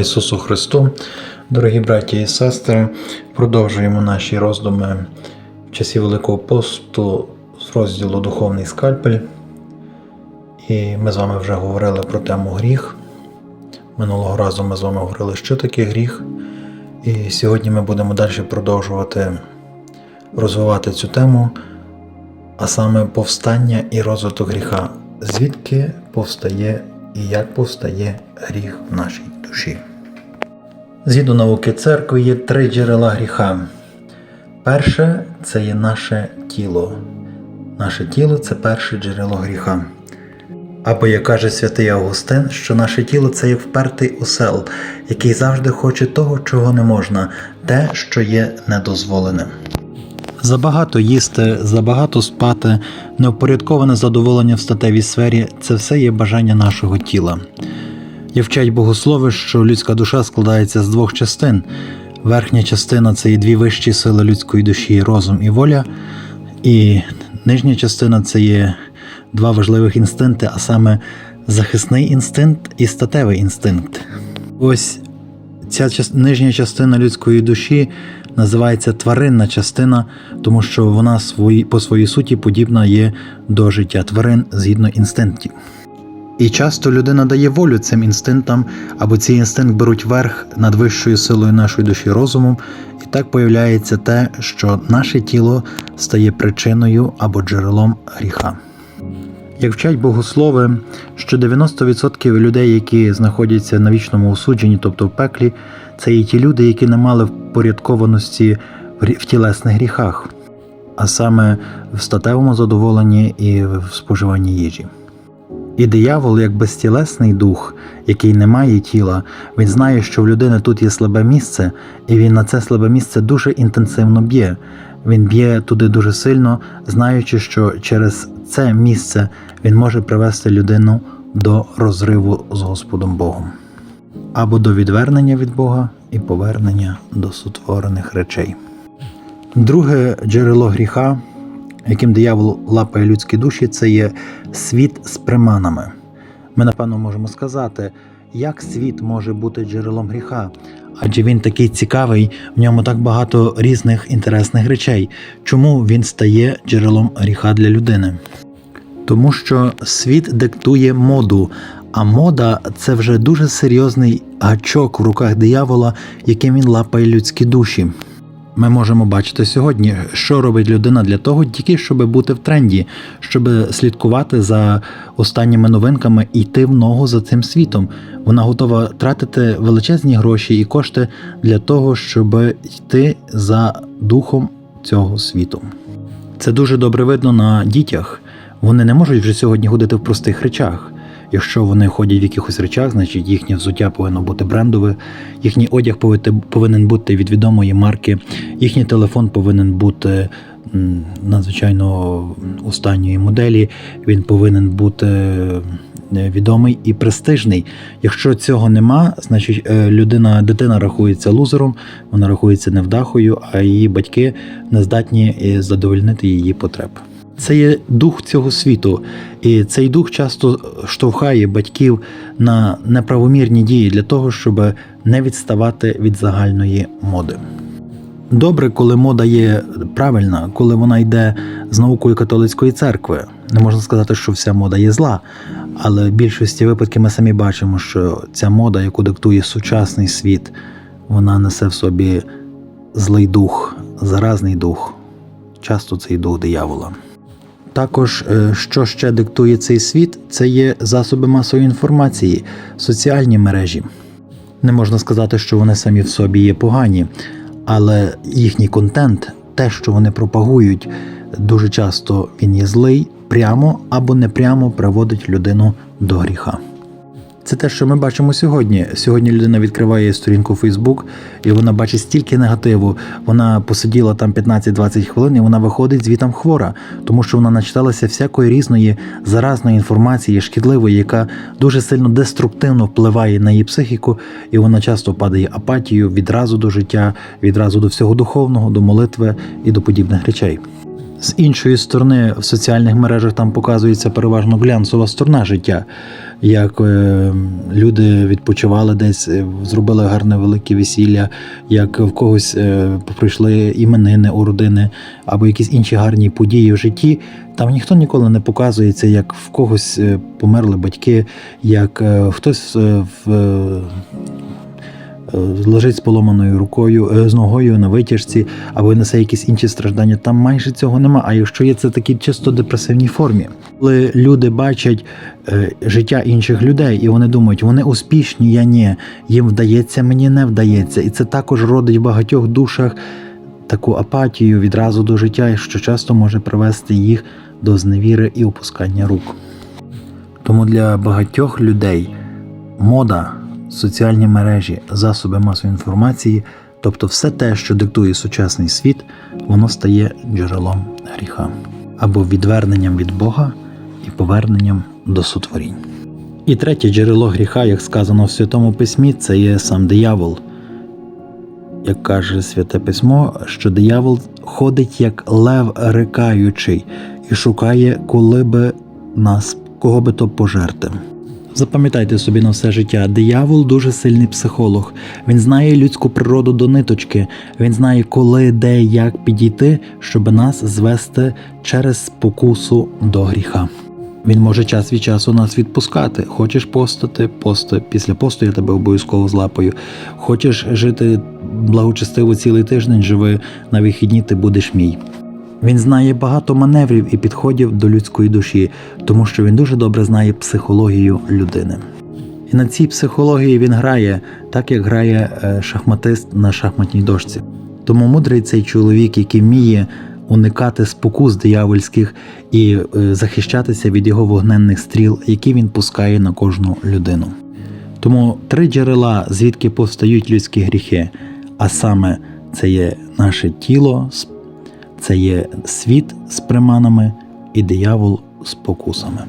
Ісусу Христу, дорогі браті і сестри, продовжуємо наші роздуми в часі Великого посту з розділу Духовний скальпель. І ми з вами вже говорили про тему гріх. Минулого разу ми з вами говорили, що таке гріх. І сьогодні ми будемо далі продовжувати розвивати цю тему, а саме повстання і розвиток гріха. Звідки повстає і як повстає гріх в нашій душі. Згідно науки церкви є три джерела гріха. Перше це є наше тіло. Наше тіло це перше джерело гріха. Або, як каже святий Августин, що наше тіло це як впертий осел, який завжди хоче того, чого не можна, те, що є недозволеним. Забагато їсти, забагато спати, неупорядковане задоволення в статевій сфері це все є бажання нашого тіла. Є вчать богослови, що людська душа складається з двох частин. Верхня частина це є дві вищі сили людської душі розум і воля, і нижня частина це є два важливих інстинкти, а саме захисний інстинкт і статевий інстинкт. Ось ця нижня частина людської душі називається тваринна частина, тому що вона свої, по своїй суті подібна є до життя тварин згідно інстинктів. І часто людина дає волю цим інстинктам, або ці інстинкти беруть верх над вищою силою нашої душі розумом, і так появляється те, що наше тіло стає причиною або джерелом гріха. Як вчать богослови, що 90% людей, які знаходяться на вічному осудженні, тобто в пеклі, це є ті люди, які не мали впорядкованості в тілесних гріхах, а саме в статевому задоволенні і в споживанні їжі. І диявол, як безтілесний дух, який не має тіла, він знає, що в людини тут є слабе місце, і він на це слабе місце дуже інтенсивно б'є. Він б'є туди дуже сильно, знаючи, що через це місце він може привести людину до розриву з Господом Богом або до відвернення від Бога і повернення до сотворених речей. Друге джерело гріха, яким диявол лапає людські душі, це є світ з приманами. Ми, напевно, можемо сказати, як світ може бути джерелом гріха, адже він такий цікавий, в ньому так багато різних інтересних речей. Чому він стає джерелом гріха для людини? Тому що світ диктує моду, а мода це вже дуже серйозний гачок в руках диявола, яким він лапає людські душі. Ми можемо бачити сьогодні, що робить людина для того, тільки щоб бути в тренді, щоб слідкувати за останніми новинками і йти в ногу за цим світом. Вона готова тратити величезні гроші і кошти для того, щоб йти за духом цього світу. Це дуже добре видно на дітях. Вони не можуть вже сьогодні ходити в простих речах. Якщо вони ходять в якихось речах, значить їхнє взуття повинно бути брендове, їхній одяг повинен- бути від відомої марки, їхній телефон повинен бути надзвичайно останньої моделі, він повинен бути е, відомий і престижний. Якщо цього нема, значить е, людина, дитина рахується лузером, вона рахується невдахою, а її батьки не здатні е, задовольнити її потреб. Це є дух цього світу, і цей дух часто штовхає батьків на неправомірні дії для того, щоб не відставати від загальної моди. Добре, коли мода є правильна, коли вона йде з наукою католицької церкви. Не можна сказати, що вся мода є зла, але в більшості випадків ми самі бачимо, що ця мода, яку диктує сучасний світ, вона несе в собі злий дух, заразний дух. Часто цей дух диявола. Також, е, що ще диктує цей світ, це є засоби масової інформації, соціальні мережі. Не можна сказати, що вони самі в собі є погані, але їхній контент, те, що вони пропагують, дуже часто він є злий, прямо або непрямо приводить людину до гріха. Це те, що ми бачимо сьогодні. Сьогодні людина відкриває сторінку Facebook, і вона бачить стільки негативу. Вона посиділа там 15-20 хвилин, і вона виходить звітам хвора, тому що вона начиталася всякої різної заразної інформації, шкідливої, яка дуже сильно деструктивно впливає на її психіку, і вона часто падає апатією відразу до життя, відразу до всього духовного, до молитви і до подібних речей. З іншої сторони, в соціальних мережах там показується переважно глянцева сторона життя, як е, люди відпочивали десь, е, зробили гарне велике весілля, як в когось е, пройшли іменини у родини або якісь інші гарні події в житті. Там ніхто ніколи не показується, як в когось померли батьки, як хтось в. Лежить з поломаною рукою, е, з ногою на витяжці, або несе якісь інші страждання. Там майже цього нема. А якщо є це такі чисто депресивній формі, коли люди бачать е, життя інших людей, і вони думають, вони успішні, я ні, їм вдається, мені не вдається. І це також родить в багатьох душах таку апатію відразу до життя, що часто може привести їх до зневіри і опускання рук. Тому для багатьох людей мода, соціальні мережі, засоби масової інформації, тобто все те, що диктує сучасний світ, воно стає джерелом гріха або відверненням від Бога і поверненням до сотворінь. І третє джерело гріха, як сказано в Святому Письмі, це є сам диявол. Як каже Святе Письмо, що диявол ходить як лев рикаючий і шукає, коли би нас, кого би то пожерти. Запам'ятайте собі на все життя, диявол дуже сильний психолог. Він знає людську природу до ниточки. Він знає, коли, де, як підійти, щоб нас звести через спокусу до гріха. Він може час від часу нас відпускати. Хочеш постати, пости. Після посту я тебе обов'язково злапаю. Хочеш жити благочестиво цілий тиждень, живи на вихідні, ти будеш мій. Він знає багато маневрів і підходів до людської душі, тому що він дуже добре знає психологію людини. І на цій психології він грає, так як грає е, шахматист на шахматній дошці. Тому мудрий цей чоловік, який вміє уникати спокус диявольських і е, захищатися від його вогненних стріл, які він пускає на кожну людину. Тому три джерела, звідки повстають людські гріхи, а саме це є наше тіло, це є світ з приманами і диявол з покусами.